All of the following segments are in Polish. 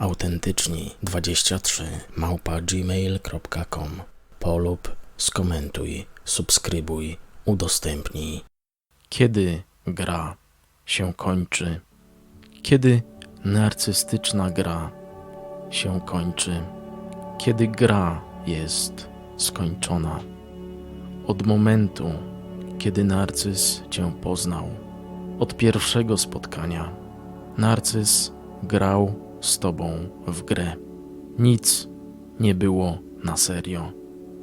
autentyczni23 małpa gmail.com polub, skomentuj, subskrybuj, udostępnij. Kiedy gra się kończy? Kiedy narcystyczna gra się kończy? Kiedy gra jest skończona? Od momentu, kiedy narcyz cię poznał, od pierwszego spotkania, narcyz grał z tobą w grę. Nic nie było na serio,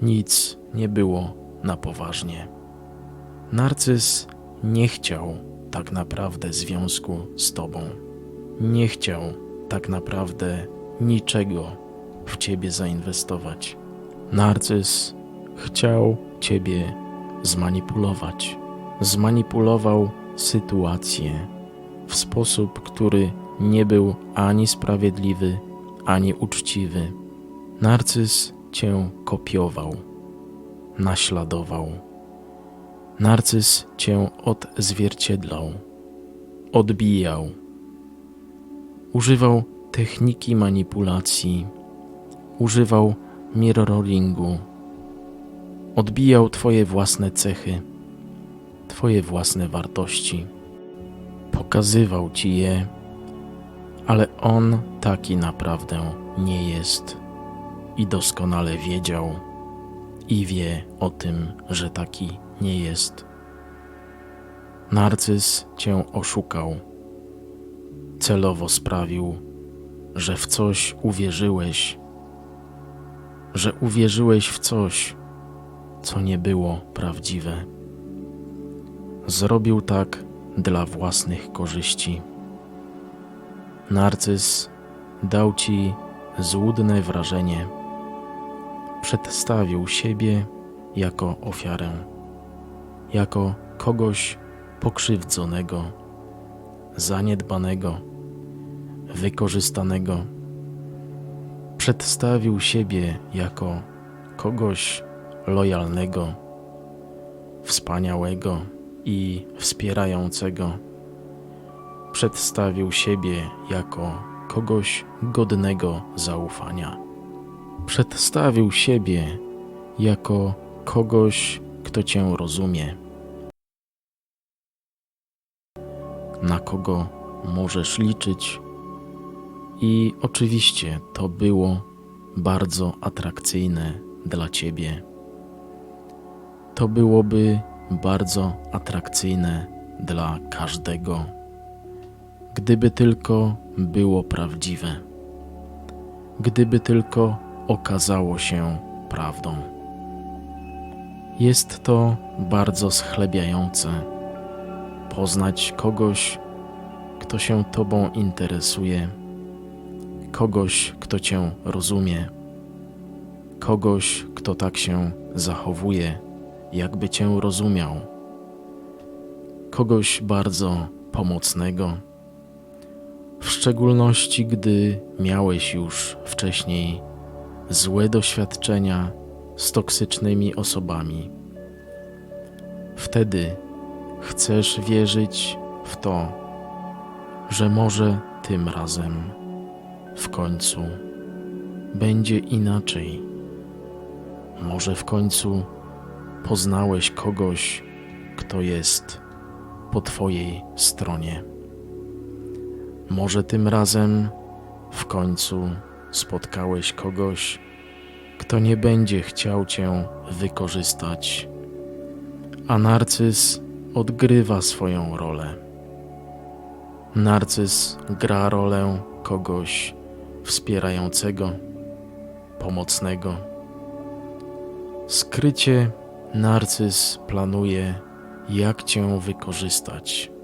nic nie było na poważnie. Narcyz nie chciał tak naprawdę związku z tobą. Nie chciał tak naprawdę niczego w ciebie zainwestować. Narcyz chciał ciebie zmanipulować. Zmanipulował sytuację w sposób, który nie był ani sprawiedliwy, ani uczciwy. Narcyz cię kopiował, naśladował. Narcyz cię odzwierciedlał, odbijał. Używał techniki manipulacji, używał mirroringu, odbijał Twoje własne cechy, Twoje własne wartości, pokazywał Ci je, ale On taki naprawdę nie jest i doskonale wiedział i wie o tym, że taki nie jest. Narcyz Cię oszukał, celowo sprawił, że w coś uwierzyłeś, że uwierzyłeś w coś, co nie było prawdziwe. Zrobił tak dla własnych korzyści. Narcyz dał ci złudne wrażenie. Przedstawił siebie jako ofiarę, jako kogoś pokrzywdzonego, zaniedbanego, wykorzystanego. Przedstawił siebie jako kogoś lojalnego, wspaniałego i wspierającego. Przedstawił siebie jako kogoś godnego zaufania. Przedstawił siebie jako kogoś, kto cię rozumie, na kogo możesz liczyć. I oczywiście to było bardzo atrakcyjne dla ciebie. To byłoby bardzo atrakcyjne dla każdego, gdyby tylko było prawdziwe, gdyby tylko okazało się prawdą. Jest to bardzo schlebiające poznać kogoś, kto się Tobą interesuje, kogoś, kto Cię rozumie, kogoś, kto tak się zachowuje, jakby Cię rozumiał, kogoś bardzo pomocnego, w szczególności gdy miałeś już wcześniej złe doświadczenia z toksycznymi osobami. Wtedy chcesz wierzyć w to, że może tym razem w końcu będzie inaczej. Może w końcu poznałeś kogoś, kto jest po Twojej stronie. Może tym razem w końcu spotkałeś kogoś, kto nie będzie chciał Cię wykorzystać, a narcyz odgrywa swoją rolę. Narcyz gra rolę kogoś wspierającego, pomocnego. Skrycie narcyz planuje, jak Cię wykorzystać.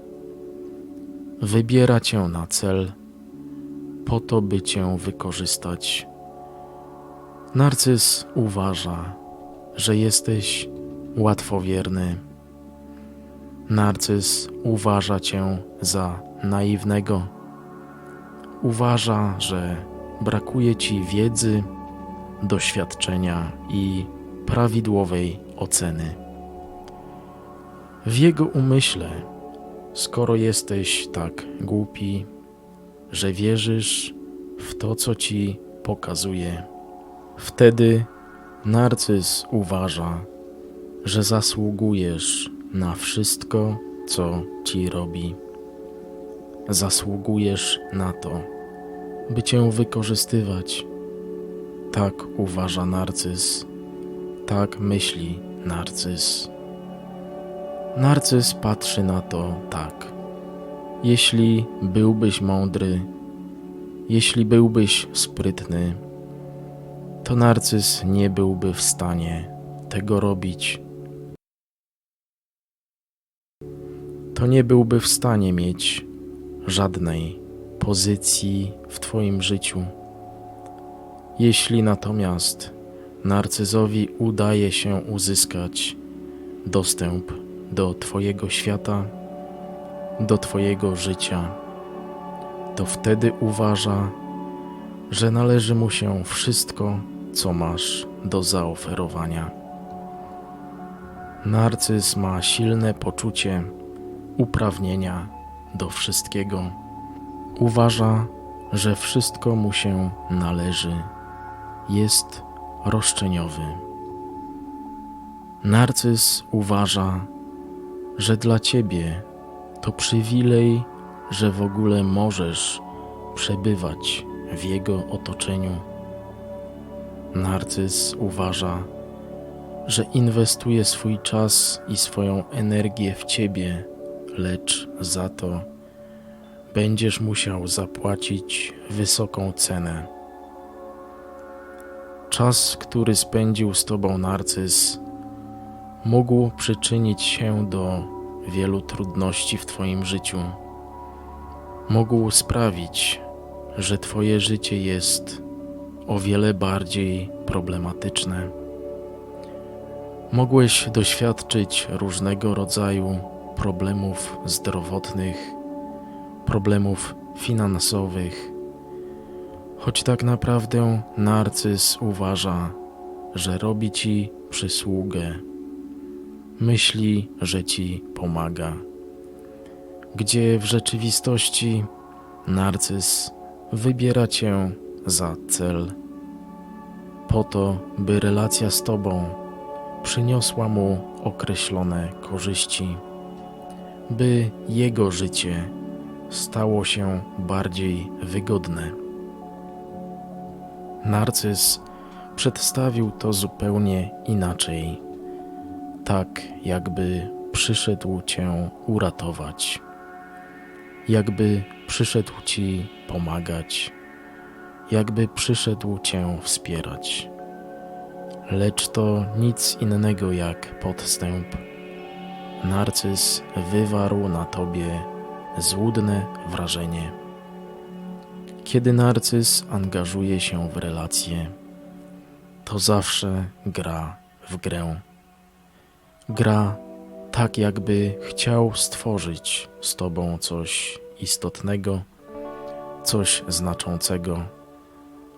Wybiera Cię na cel po to, by Cię wykorzystać. Narcyz uważa, że jesteś łatwowierny. Narcyz uważa cię za naiwnego. Uważa, że brakuje ci wiedzy, doświadczenia i prawidłowej oceny. W jego umyśle, skoro jesteś tak głupi, że wierzysz w to, co ci pokazuje, wtedy narcyz uważa, że zasługujesz na wszystko, co ci robi. Zasługujesz na to, by cię wykorzystywać. Tak uważa narcyz, tak myśli narcyz. Narcyz patrzy na to tak. Jeśli byłbyś mądry, jeśli byłbyś sprytny, to narcyz nie byłby w stanie tego robić. To nie byłby w stanie mieć żadnej pozycji w Twoim życiu. Jeśli natomiast narcyzowi udaje się uzyskać dostęp do Twojego świata, do Twojego życia, to wtedy uważa, że należy mu się wszystko, co masz do zaoferowania. Narcyz ma silne poczucie uprawnienia do wszystkiego. Uważa, że wszystko mu się należy. Jest roszczeniowy. Narcyz uważa, że dla ciebie to przywilej, że w ogóle możesz przebywać w jego otoczeniu. Narcyz uważa, że inwestuje swój czas i swoją energię w ciebie, lecz za to będziesz musiał zapłacić wysoką cenę. Czas, który spędził z tobą narcyz, mógł przyczynić się do wielu trudności w twoim życiu. Mógł sprawić, że twoje życie jest o wiele bardziej problematyczne. Mogłeś doświadczyć różnego rodzaju problemów zdrowotnych, problemów finansowych, choć tak naprawdę narcyz uważa, że robi ci przysługę, myśli, że ci pomaga, gdzie w rzeczywistości narcyz wybiera cię za cel, po to, by relacja z tobą przyniosła mu określone korzyści, by jego życie stało się bardziej wygodne. Narcyz przedstawił to zupełnie inaczej, tak jakby przyszedł cię uratować, jakby przyszedł ci pomagać, jakby przyszedł cię wspierać. Lecz to nic innego jak podstęp. Narcyz wywarł na tobie złudne wrażenie. Kiedy narcyz angażuje się w relacje, to zawsze gra w grę. Gra tak, jakby chciał stworzyć z tobą coś istotnego, coś znaczącego,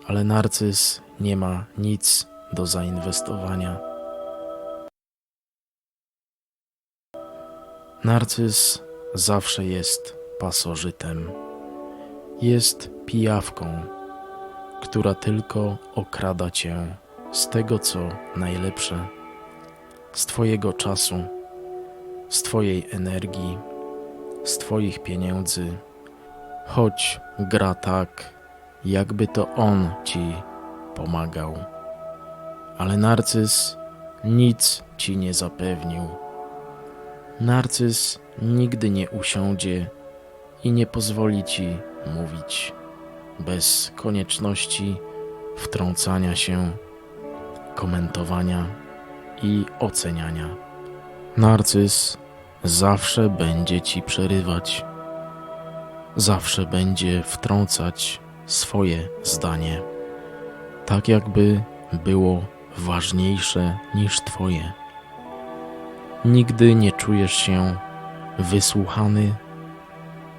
ale narcyz nie ma nic do zainwestowania. Narcyz zawsze jest pasożytem. Jest pijawką, która tylko okrada cię z tego, co najlepsze, z Twojego czasu, z Twojej energii, z Twoich pieniędzy, choć gra tak, jakby to on ci pomagał. Ale narcyz nic ci nie zapewnił. Narcyz nigdy nie usiądzie i nie pozwoli ci mówić bez konieczności wtrącania się, komentowania i oceniania. Narcyz zawsze będzie ci przerywać, zawsze będzie wtrącać swoje zdanie, tak jakby było ważniejsze niż Twoje. Nigdy nie czujesz się wysłuchany,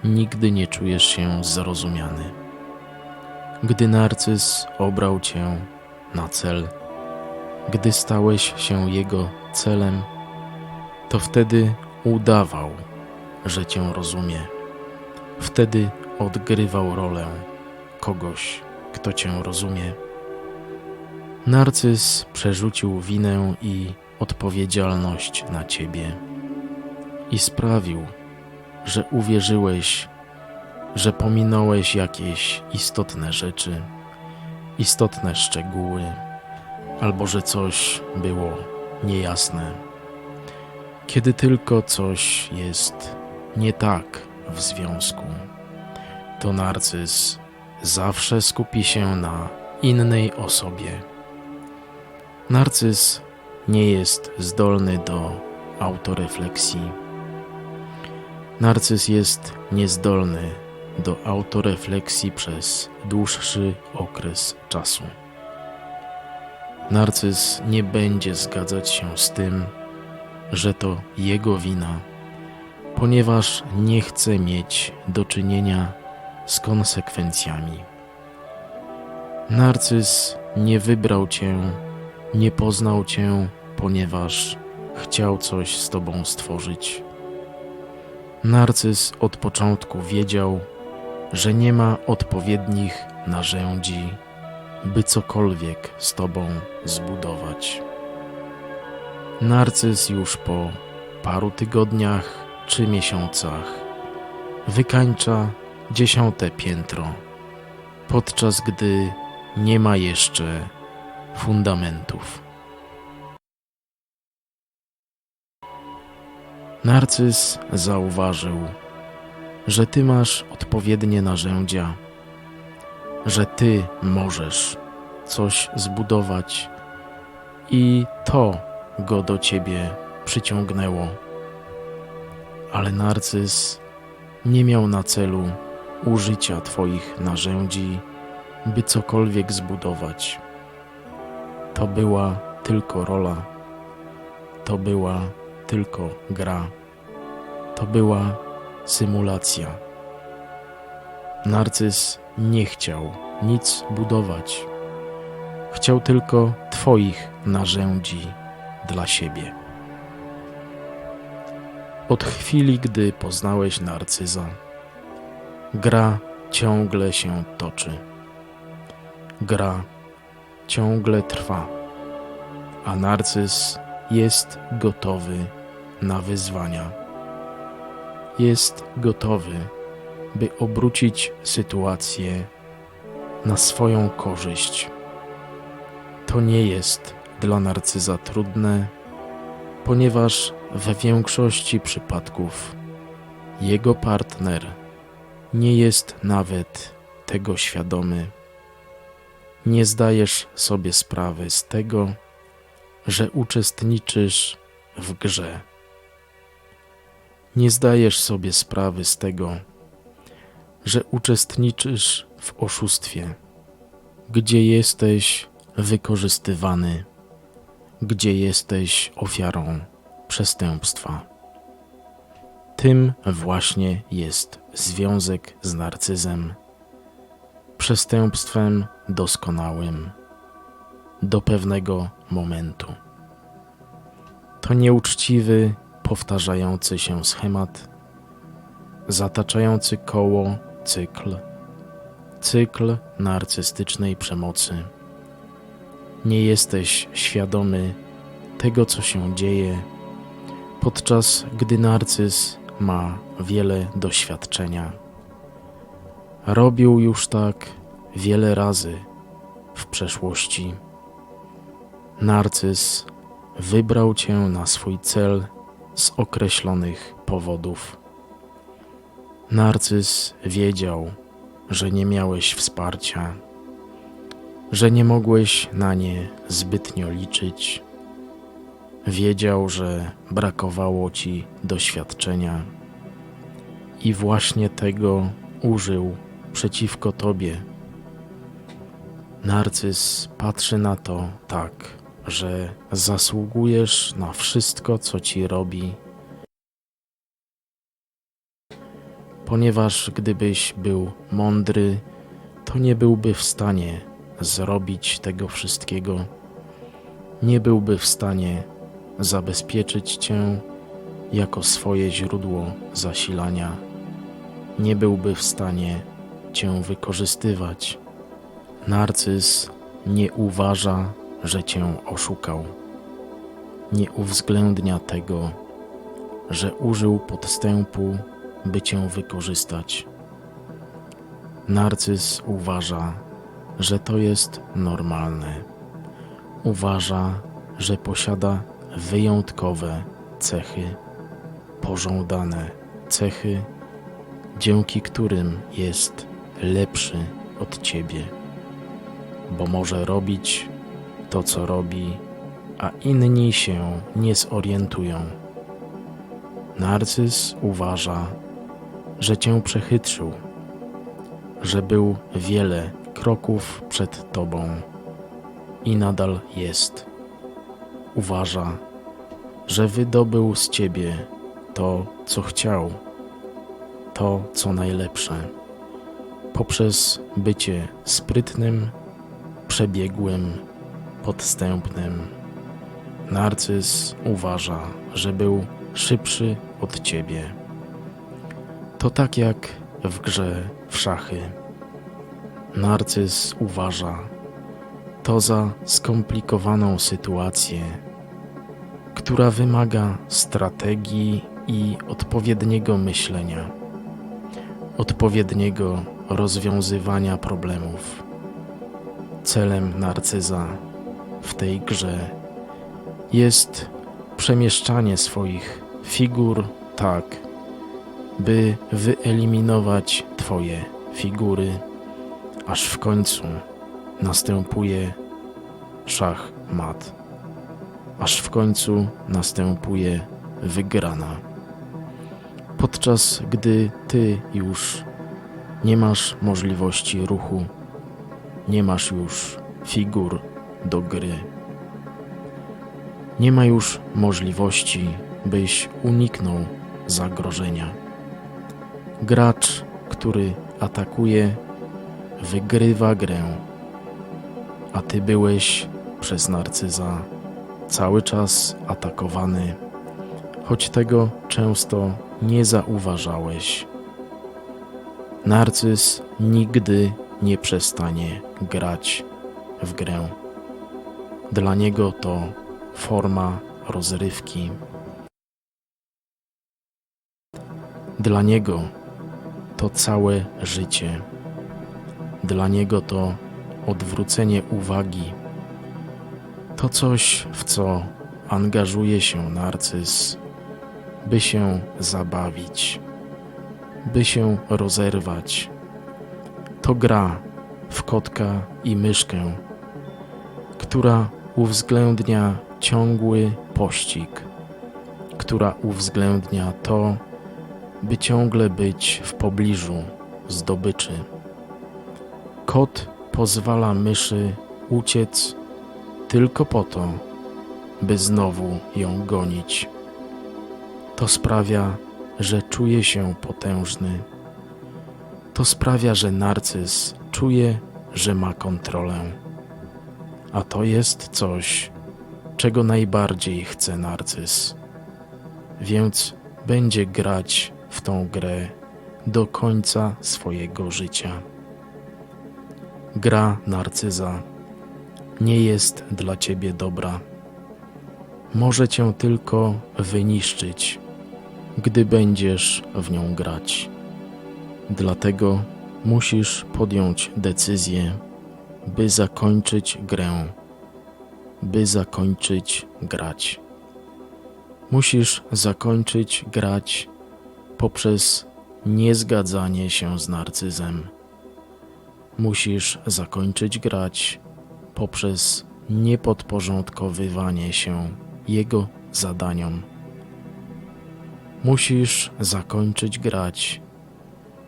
nigdy nie czujesz się zrozumiany. Gdy narcyz obrał Cię na cel, gdy stałeś się jego celem, to wtedy udawał, że Cię rozumie. Wtedy odgrywał rolę kogoś, kto Cię rozumie. Narcyz przerzucił winę i odpowiedzialność na Ciebie i sprawił, że uwierzyłeś, że pominąłeś jakieś istotne rzeczy, istotne szczegóły, albo że coś było niejasne. Kiedy tylko coś jest nie tak w związku, to narcyz zawsze skupi się na innej osobie. Narcyz nie jest zdolny do autorefleksji. Narcyz jest niezdolny do autorefleksji przez dłuższy okres czasu. Narcyz nie będzie zgadzać się z tym, że to jego wina, ponieważ nie chce mieć do czynienia z konsekwencjami. Narcyz nie wybrał cię, nie poznał cię, ponieważ chciał coś z tobą stworzyć. Narcyz od początku wiedział, że nie ma odpowiednich narzędzi, by cokolwiek z tobą zbudować. Narcyz już po paru tygodniach czy miesiącach wykańcza dziesiąte piętro, podczas gdy nie ma jeszcze fundamentów. Narcyz zauważył, że ty masz odpowiednie narzędzia, że ty możesz coś zbudować i to go do ciebie przyciągnęło. Ale narcyz nie miał na celu użycia Twoich narzędzi, by cokolwiek zbudować. To była tylko rola, to była tylko gra, to była symulacja. Narcyz nie chciał nic budować, chciał tylko Twoich narzędzi dla siebie. Od chwili, gdy poznałeś narcyza, gra ciągle się toczy. Gra ciągle trwa, a narcyz jest gotowy na wyzwania. Jest gotowy, by obrócić sytuację na swoją korzyść. To nie jest dla narcyza trudne, ponieważ we większości przypadków jego partner nie jest nawet tego świadomy. Nie zdajesz sobie sprawy z tego, że uczestniczysz w grze. Nie zdajesz sobie sprawy z tego, że uczestniczysz w oszustwie, gdzie jesteś wykorzystywany, gdzie jesteś ofiarą przestępstwa. Tym właśnie jest związek z narcyzem, przestępstwem doskonałym do pewnego momentu. To nieuczciwy, powtarzający się schemat, zataczający koło cykl, cykl narcystycznej przemocy. Nie jesteś świadomy tego, co się dzieje, podczas gdy narcyz ma wiele doświadczenia. Robił już tak wiele razy w przeszłości. Narcyz wybrał cię na swój cel z określonych powodów. Narcyz wiedział, że nie miałeś wsparcia, że nie mogłeś na nie zbytnio liczyć. Wiedział, że brakowało ci doświadczenia i właśnie tego użył przeciwko tobie. Narcyz patrzy na to tak że zasługujesz na wszystko, co ci robi, ponieważ gdybyś był mądry, to nie byłby w stanie zrobić tego wszystkiego, nie byłby w stanie zabezpieczyć cię jako swoje źródło zasilania, nie byłby w stanie cię wykorzystywać. Narcyz nie uważa, że cię oszukał. Nie uwzględnia tego, że użył podstępu, by cię wykorzystać. Narcyz uważa, że to jest normalne. Uważa, że posiada wyjątkowe cechy, pożądane cechy, dzięki którym jest lepszy od ciebie, bo może robić to, co robi, a inni się nie zorientują. Narcyz uważa, że cię przechytrzył, że był wiele kroków przed tobą i nadal jest. Uważa, że wydobył z ciebie to, co chciał, to, co najlepsze, poprzez bycie sprytnym, przebiegłym, podstępnym. Narcyz uważa, że był szybszy od ciebie. To tak jak w grze w szachy. Narcyz uważa to za skomplikowaną sytuację, która wymaga strategii i odpowiedniego myślenia, odpowiedniego rozwiązywania problemów. Celem narcyza w tej grze jest przemieszczanie swoich figur tak, by wyeliminować Twoje figury, aż w końcu następuje szach mat, aż w końcu następuje wygrana. Podczas gdy Ty już nie masz możliwości ruchu, nie masz już figur do gry. Nie ma już możliwości, byś uniknął zagrożenia. Gracz, który atakuje, wygrywa grę, a ty byłeś przez narcyza cały czas atakowany, choć tego często nie zauważałeś. Narcyz nigdy nie przestanie grać w grę. Dla niego to forma rozrywki. Dla niego to całe życie. Dla niego to odwrócenie uwagi. To coś, w co angażuje się narcyz, by się zabawić, by się rozerwać. To gra w kotka i myszkę, która uwzględnia ciągły pościg, która uwzględnia to, by ciągle być w pobliżu zdobyczy. Kot pozwala myszy uciec tylko po to, by znowu ją gonić. To sprawia, że czuje się potężny. To sprawia, że narcyz czuje, że ma kontrolę. A to jest coś, czego najbardziej chce narcyz. Więc będzie grać w tą grę do końca swojego życia. Gra narcyza nie jest dla ciebie dobra. Może cię tylko wyniszczyć, gdy będziesz w nią grać. Dlatego musisz podjąć decyzję, by zakończyć grę, by zakończyć grać. Musisz zakończyć grać poprzez niezgadzanie się z narcyzem. Musisz zakończyć grać poprzez niepodporządkowywanie się jego zadaniom. Musisz zakończyć grać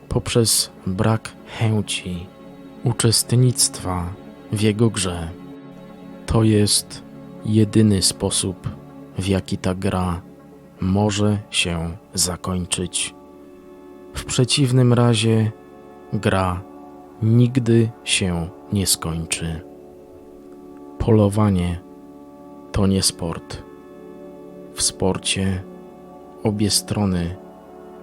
poprzez brak chęci uczestnictwa w jego grze. To jest jedyny sposób, w jaki ta gra może się zakończyć. W przeciwnym razie gra nigdy się nie skończy. Polowanie to nie sport. W sporcie obie strony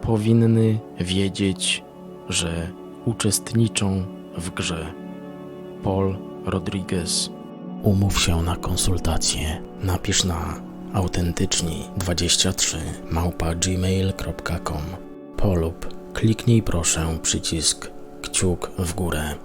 powinny wiedzieć, że uczestniczą w grze. Paul Rodriguez. Umów się na konsultację. Napisz na autentyczni23 małpa gmail.com polub. Kliknij proszę przycisk kciuk w górę.